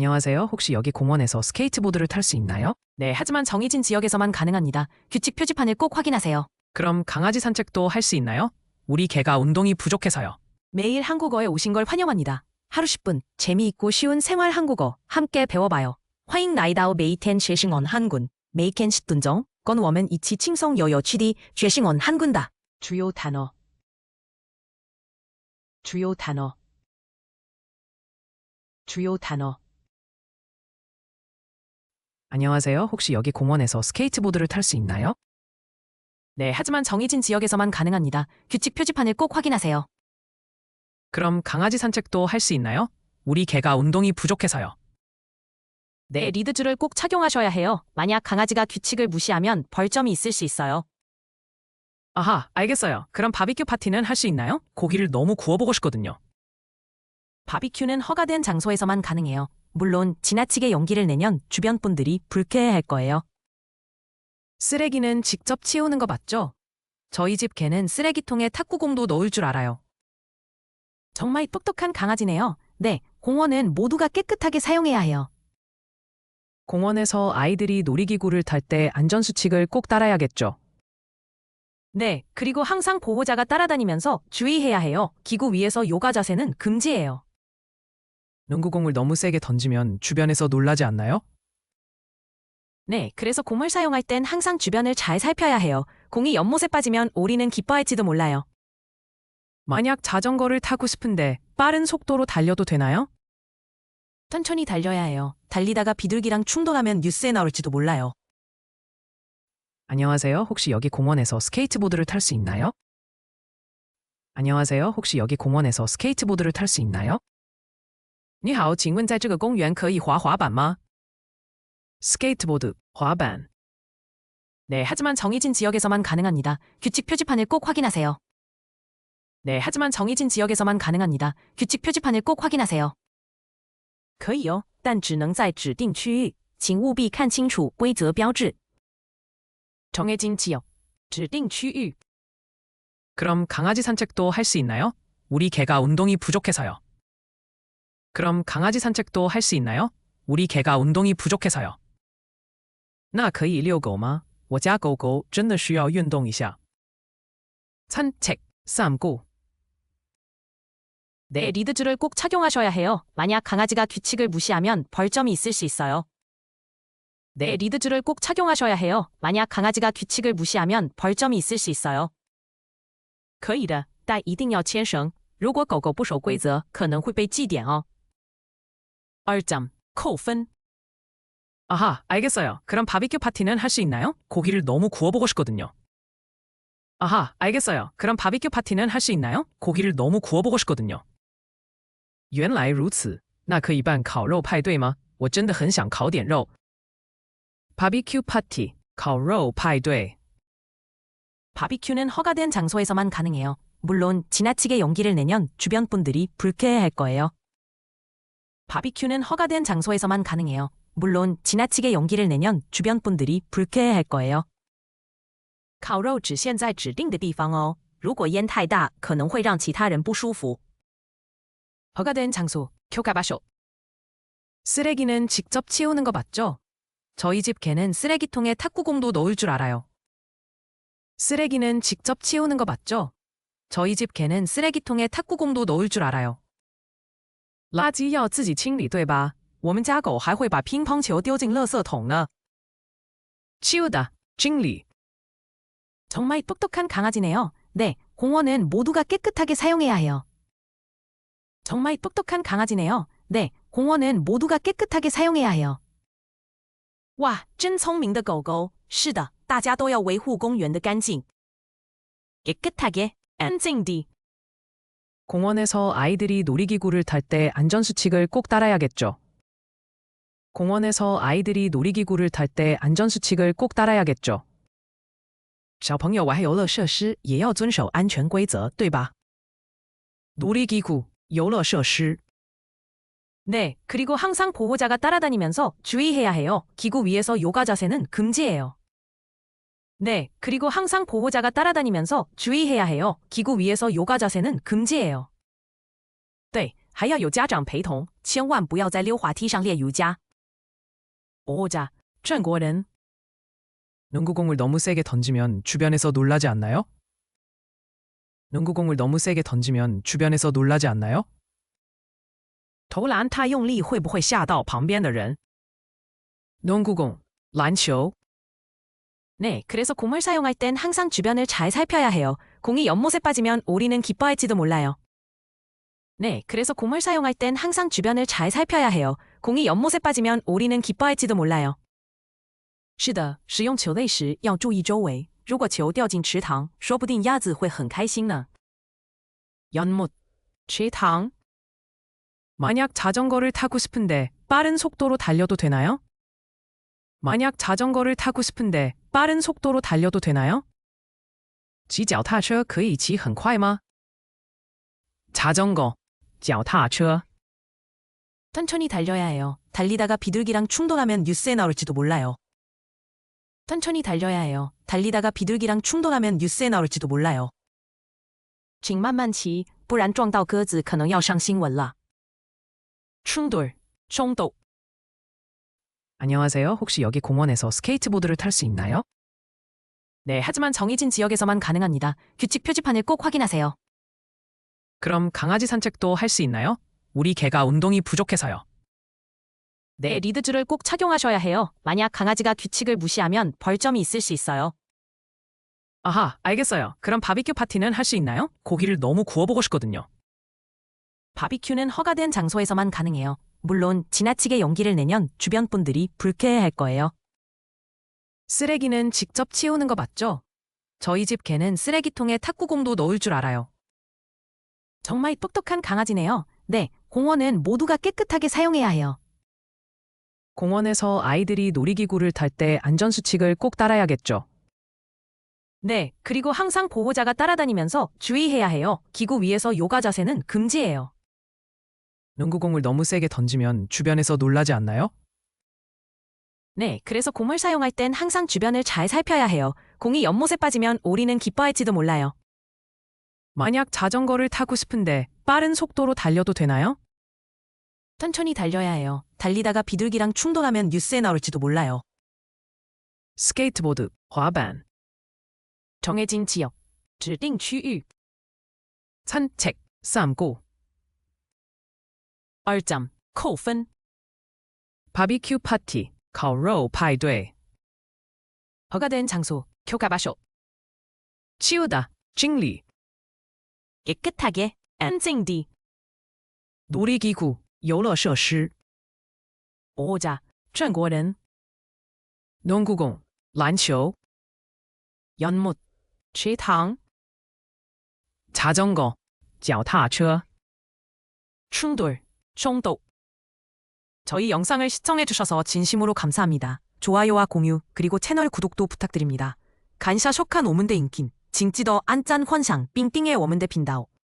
안녕하세요. 혹시 여기 공원에서 스케이트보드를 탈 수 있나요? 네, 하지만 정해진 지역에서만 가능합니다. 규칙 표지판을 꼭 확인하세요. 그럼 강아지 산책도 할 수 있나요? 우리 개가 운동이 부족해서요. 매일 한국어에 오신 걸 환영합니다. 하루 10분 재미있고 쉬운 생활 한국어 함께 배워봐요. 화잉 나이다오 메이텐 쉐싱원 한군 메이켄 십둔정 건 워멘 이치 칭성 여여 취디 쉐싱원 한군다. 주요 단어 주요 단어 주요 단어 안녕하세요. 혹시 여기 공원에서 스케이트보드를 탈 수 있나요? 네, 하지만 정해진 지역에서만 가능합니다. 규칙 표지판을 꼭 확인하세요. 그럼 강아지 산책도 할 수 있나요? 우리 개가 운동이 부족해서요. 네, 리드줄을 꼭 착용하셔야 해요. 만약 강아지가 규칙을 무시하면 벌점이 있을 수 있어요. 아하, 알겠어요. 그럼 바비큐 파티는 할 수 있나요? 고기를 너무 구워보고 싶거든요. 바비큐는 허가된 장소에서만 가능해요. 물론 지나치게 연기를 내면 주변 분들이 불쾌해할 거예요. 쓰레기는 직접 치우는 거 맞죠? 저희 집 개는 쓰레기통에 탁구공도 넣을 줄 알아요. 정말 똑똑한 강아지네요. 네, 공원은 모두가 깨끗하게 사용해야 해요. 공원에서 아이들이 놀이기구를 탈 때 안전수칙을 꼭 따라야겠죠. 네, 그리고 항상 보호자가 따라다니면서 주의해야 해요. 기구 위에서 요가 자세는 금지예요. 농구공을 너무 세게 던지면 주변에서 놀라지 않나요? 네, 그래서 공을 사용할 땐 항상 주변을 잘 살펴야 해요. 공이 연못에 빠지면 오리는 기뻐할지도 몰라요. 만약 자전거를 타고 싶은데 빠른 속도로 달려도 되나요? 천천히 달려야 해요. 달리다가 비둘기랑 충돌하면 뉴스에 나올지도 몰라요. 안녕하세요. 혹시 여기 공원에서 스케이트보드를 탈 수 있나요? 안녕하세요. 혹시 여기 공원에서 스케이트보드를 탈 수 있나요? 你好,请问在这个公园可以滑滑板吗? 스케이트보드, 滑板. 네, 하지만 정해진 지역에서만 가능합니다. 규칙 표지판을 꼭 확인하세요. 네, 하지만 정해진 지역에서만 가능합니다. 규칙 표지판을 꼭 확인하세요. 可以哦，但只能在指定区域，请务必看清楚规则标志。 정해진 지역, 指定区域. 그럼 강아지 산책도 할 수 있나요? 우리 개가 운동이 부족해서요. 그럼 강아지 산책도 할 수 있나요? 우리 개가 운동이 부족해서요. 那可以遛狗吗?我家狗狗真的需要运动一下. 산책,散步. 네, 리드줄을 꼭 착용하셔야 해요. 만약 강아지가 규칙을 무시하면 벌점이 있을 수 있어요. 네, 리드줄을 꼭 착용하셔야 해요. 만약 강아지가 규칙을 무시하면 벌점이 있을 수 있어요. 可以的，但一定要牵绳。如果狗狗不守规则，可能会被记点哦。 二점扣分。 아하, 알겠어요. 그럼 바비큐 파티는 할 수 있나요? 고기를 너무 구워보고 싶거든요. 아하, 알겠어요. 그럼 바비큐 파티는 할 수 있나요? 고기를 너무 구워보고 싶거든요. 原来如此,那可以办烤肉派对吗?我真的很想烤点肉. 바비큐 파티, 烤肉派对. 바비큐는 허가된 장소에서만 가능해요. 물론 지나치게 연기를 내면 주변 분들이 불쾌해할 거예요. 바비큐는 허가된 장소에서만 가능해요. 물론 지나치게 연기를 내면 주변 분들이 불쾌해할 거예요. 烤肉只限在指定的地方哦。如果烟太大，可能会让其他人不舒服。 허가된 장소, 교가바쇼. 쓰레기는 직접 치우는 거 맞죠? 저희 집 개는 쓰레기통에 탁구공도 넣을 줄 알아요. 쓰레기는 직접 치우는 거 맞죠? 저희 집 개는 쓰레기통에 탁구공도 넣을 줄 알아요. 垃圾要自己清理对吧?我们家狗还会把乒乓球丢进垃圾桶呢. 치우다, 清理. 정말 똑똑한 강아지네요. 네, 공원은 모두가 깨끗하게 사용해야 해요. 정말 똑똑한 강아지네요. 네, 공원은 모두가 깨끗하게 사용해야 해요. 哇，真聪明的狗狗。是的，大家都要维护公园的干净。깨끗하게, 안静地。 공원에서 아이들이 놀이기구를 탈 때 안전수칙을 꼭 따라야겠죠. 공원에서 아이들이 놀이기구를 탈 때 안전수칙을 꼭 따라야겠죠. 小朋友玩游乐设施也要遵守安全规则，对吧？ 놀이기구, 游乐设施. 네, 그리고 항상 보호자가 따라다니면서 주의해야 해요. 기구 위에서 요가 자세는 금지예요. 네, 그리고 항상 보호자가 따라다니면서 주의해야 해요. 기구 위에서 요가 자세는 금지예요. 对，还要有家长陪同，千万不要在溜滑梯上练瑜伽。 오자, 郑国人. 농구공을 너무 세게 던지면 주변에서 놀라지 않나요? 농구공을 너무 세게 던지면 주변에서 놀라지 않나요? 投篮太用力会不会吓到旁边的人？ 농구공, 篮球. 네, 그래서 공을 사용할 땐 항상 주변을 잘 살펴야 해요. 공이 연못에 빠지면 오리는 기뻐할지도 몰라요. 네, 그래서 공을 사용할 땐 항상 주변을 잘 살펴야 해요. 공이 연못에 빠지면 오리는 기뻐할지도 몰라요. 是的，使用球类时要注意周围。如果球掉进池塘，说不定鸭子会很开心呢。 연못, 池塘 만약 자전거를 타고 싶은데 빠른 속도로 달려도 되나요? 만약 자전거를 타고 싶은데 빠른 속도로 달려도 되나요? 骑脚踏车可以骑很快吗? 자전거, 脚踏车. 천천히 달려야 해요. 달리다가 비둘기랑 충돌하면 뉴스에 나올지도 몰라요. 천천히 달려야 해요. 달리다가 비둘기랑 충돌하면 뉴스에 나올지도 몰라요. 请慢慢骑，不然撞到鸽子可能要上新闻了。 충돌,冲斗. 안녕하세요. 혹시 여기 공원에서 스케이트보드를 탈 수 있나요? 네, 하지만 정해진 지역에서만 가능합니다. 규칙 표지판을 꼭 확인하세요. 그럼 강아지 산책도 할 수 있나요? 우리 개가 운동이 부족해서요. 네, 리드줄을 꼭 착용하셔야 해요. 만약 강아지가 규칙을 무시하면 벌점이 있을 수 있어요. 아하, 알겠어요. 그럼 바비큐 파티는 할 수 있나요? 고기를 너무 구워보고 싶거든요. 바비큐는 허가된 장소에서만 가능해요. 물론 지나치게 연기를 내면 주변 분들이 불쾌해할 거예요. 쓰레기는 직접 치우는 거 맞죠? 저희 집 개는 쓰레기통에 탁구공도 넣을 줄 알아요. 정말 똑똑한 강아지네요. 네, 공원은 모두가 깨끗하게 사용해야 해요. 공원에서 아이들이 놀이기구를 탈 때 안전수칙을 꼭 따라야겠죠. 네, 그리고 항상 보호자가 따라다니면서 주의해야 해요. 기구 위에서 요가 자세는 금지예요. 농구공을 너무 세게 던지면 주변에서 놀라지 않나요? 네, 그래서 공을 사용할 땐 항상 주변을 잘 살펴야 해요. 공이 연못에 빠지면 오리는 기뻐할지도 몰라요. 만약 자전거를 타고 싶은데 빠른 속도로 달려도 되나요? 천천히 달려야 해요. 달리다가 비둘기랑 충돌하면 뉴스에 나올지도 몰라요. 스케이트보드, 滑板, 정해진 지역, 指定区域, 산책, 散步, 얼점, 扣分, 바비큐 파티, 烤肉派对, 허가된 장소, 교가바쇼, 치우다, 清理, 깨끗하게, 安静地, 놀이기구, 游乐设施, 보호자, 郑国人, 농구공, 篮球, 연못, 池塘, 자전거, 脚踏车. 충돌, 총독. 저희 영상을 시청해주셔서 진심으로 감사합니다. 좋아요와 공유, 그리고 채널 구독도 부탁드립니다. 간샤 쇼칸 오문대 인킨, 징찌더 안짠 환상, 삥삥의 워문대 빈다오.